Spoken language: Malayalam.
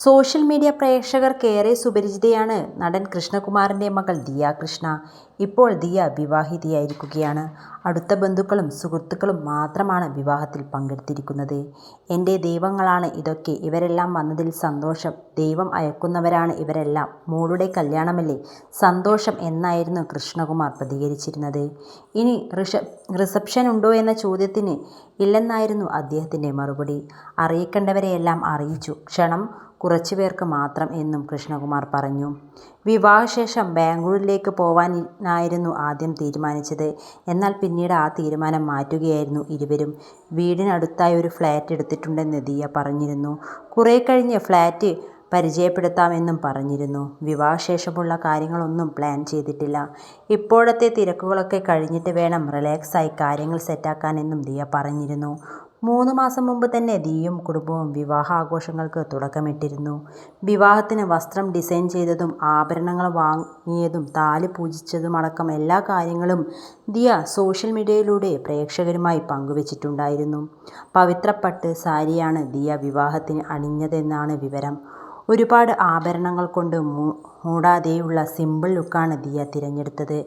സോഷ്യൽ മീഡിയ പ്രേക്ഷകർക്കേറെ സുപരിചിതയാണ് നടൻ കൃഷ്ണകുമാറിന്റെ മകൾ ദിയ കൃഷ്ണ. ഇപ്പോൾ ദിയ വിവാഹിതയായിരിക്കുകയാണ്. അടുത്ത ബന്ധുക്കളും സുഹൃത്തുക്കളും മാത്രമാണ് വിവാഹത്തിൽ പങ്കെടുത്തിരിക്കുന്നത്. എന്റെ ദൈവങ്ങളാണ് ഇതൊക്കെ. ഇവരെല്ലാം വന്നതിൽ സന്തോഷം. ദൈവം അയക്കുന്നവരാണ് ഇവരെല്ലാം. മോളുടെ കല്യാണമല്ലേ. സന്തോഷം' എന്നായിരുന്നു കൃഷ്ണകുമാർ പ്രതികരിച്ചിരുന്നത്. ഇനി റിഷ റിസപ്ഷൻ ഉണ്ടോ എന്ന ചോദ്യത്തിന് ഇല്ലെന്നായിരുന്നു അദ്ദേഹത്തിന്റെ മറുപടി. "അറിയിക്കേണ്ടവരെയെല്ലാം അറിയിച്ചു. ക്ഷണം കുറച്ചു പേർക്ക് മാത്രം' എന്നും കൃഷ്ണകുമാർ പറഞ്ഞു. വിവാഹശേഷം ബാംഗ്ലൂരിലേക്ക് പോവാനായിരുന്നു ആദ്യം തീരുമാനിച്ചത്. എന്നാൽ പിന്നീട് ആ തീരുമാനം മാറ്റുകയായിരുന്നു ഇരുവരും. വീടിനടുത്തായി ഒരു ഫ്ലാറ്റ് എടുത്തിട്ടുണ്ടെന്ന് ദിയ പറഞ്ഞിരുന്നു. കുറേ കഴിഞ്ഞ് ഫ്ലാറ്റ് പരിചയപ്പെടുത്താം എന്നും പറഞ്ഞിരുന്നു. വിവാഹശേഷമുള്ള കാര്യങ്ങളൊന്നും പ്ലാൻ ചെയ്തിട്ടില്ല. ഇപ്പോഴത്തെ തിരക്കുകളൊക്കെ കഴിഞ്ഞിട്ട് വേണം റിലാക്സായി കാര്യങ്ങൾ സെറ്റാക്കാൻ എന്നും ദിയ പറഞ്ഞിരുന്നു. മൂന്ന് മാസം മുമ്പ് തന്നെ ദിയയും കുടുംബവും വിവാഹ വിവാഹാഘോഷങ്ങൾക്ക് തുടക്കമിട്ടിരുന്നു. വിവാഹത്തിന് വസ്ത്രം ഡിസൈൻ ചെയ്തതും ആഭരണങ്ങൾ വാങ്ങിയതും താലി പൂജിച്ചതുമടക്കം എല്ലാ കാര്യങ്ങളും ദിയ സോഷ്യൽ മീഡിയയിലൂടെ പ്രേക്ഷകരുമായി പങ്കുവച്ചിട്ടുണ്ടായിരുന്നു. പവിത്ര സാരിയാണ് ദിയ വിവാഹത്തിന് അണിഞ്ഞതെന്നാണ് വിവരം. ഒരുപാട് ആഭരണങ്ങൾ കൊണ്ട് മൂടാതെയുള്ള സിമ്പിൾ ലുക്കാണ് ദിയ തിരഞ്ഞെടുത്തത്.